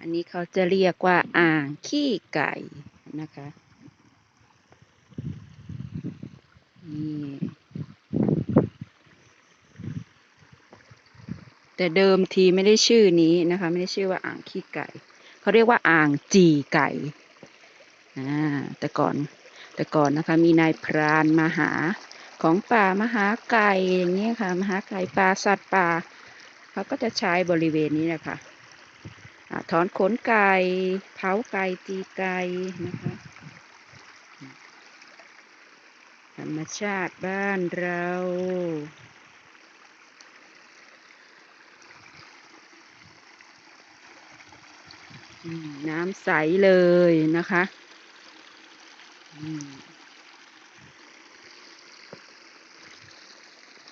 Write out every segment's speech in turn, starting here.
อันนี้เขาจะเรียกว่าอ่างขี้ไก่นะคะ นี่แต่เดิมทีไม่ได้ชื่อนี้นะคะ ไม่ได้ชื่อว่าอ่างขี้ไก่ เขาเรียกว่าอ่างจีไก่อ่าแต่ก่อนแต่ก่อนนะคะมีนายพรานมาหาของป่ามหาไก่อย่างเงี้ค่ะมหาไก่ป่าสัตว์ป่าเขาก็จะใช้บริเวณนี้นะคะอ่า ถอนขนไก่เผาไก่ตีไก่นะคะธรรมชาติบ้านเรา น้ำใสเลยนะคะ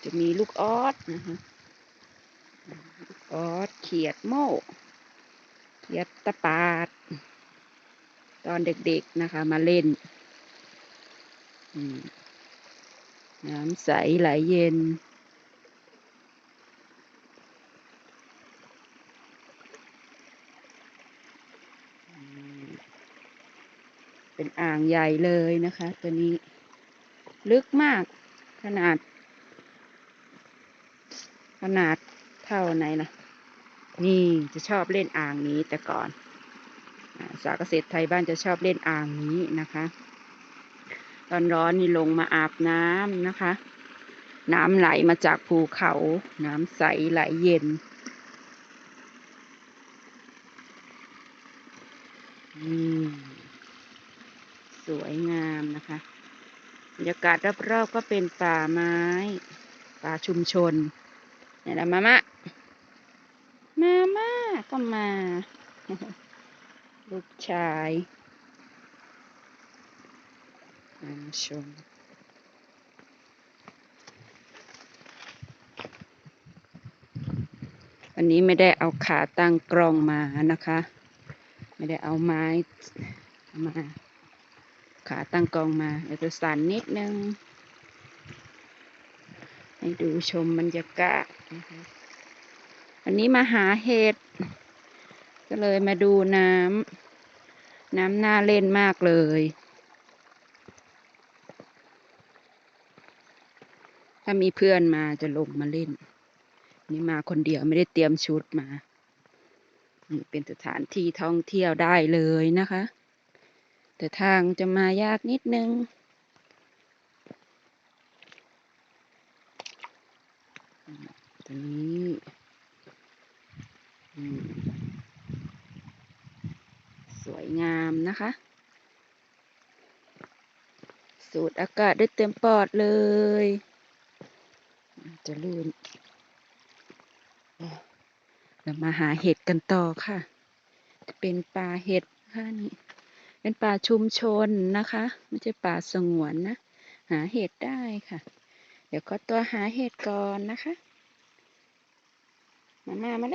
จะมีลูกออสนะคะลูกออสเขียดโม ยดตะปาด ตอนเด็กๆนะคะมาเล่น น้ำใสไหลเย็น เป็นอ่างใหญ่เลยนะคะ ตัวนี้ ลึกมากขนาด ขนาดเท่าไหนนะ นี่จะชอบเล่นอ่างนี้แต่ก่อนสาวเกษตรไทยบ้านจะชอบเล่นอ่างนี้นะคะ ตอนร้อนนี่ลงมาอาบน้ำนะคะ น้ำไหลมาจากภูเขา น้ำใสไหลเย็นอืมสวยงามนะคะบรรยากาศรอบๆก็เป็นป่าไม้ ป่าชุมชนเนี่ยนะมามะ มาม่าก็มา ลูกชายมาชมวันนี้ไม่ได้เอาขาตั้งกลองมานะคะ ไม่ได้เอาไม้มา ขาตั้งกลองมาเดี๋ยวจะสั่นนิดนึง ให้ดูชมบรรยากาศนะคะ วันนี้มาหาเห็ด ก็เลยมาดูน้ำ น้ำน่าเล่นมากเลย ถ้ามีเพื่อนมาจะลงมาเล่น นี่มาคนเดียวไม่ได้เตรียมชุดมา นี่เป็นสถานที่ท่องเที่ยวได้เลยนะคะ แต่ทางจะมายากนิดนึงตรงนี้ สวยงามนะคะ สูดอากาศได้เต็มปอดเลย จะลื่นเรามาหาเห็ดกันต่อค่ะ เป็นป่าเห็ดค่ะนี่ เป็นป่าชุมชนนะคะ ไม่ใช่ป่าสงวนนะ หาเห็ดได้ค่ะ เดี๋ยวก็ตัวหาเห็ดก่อนนะคะ มามามาเลย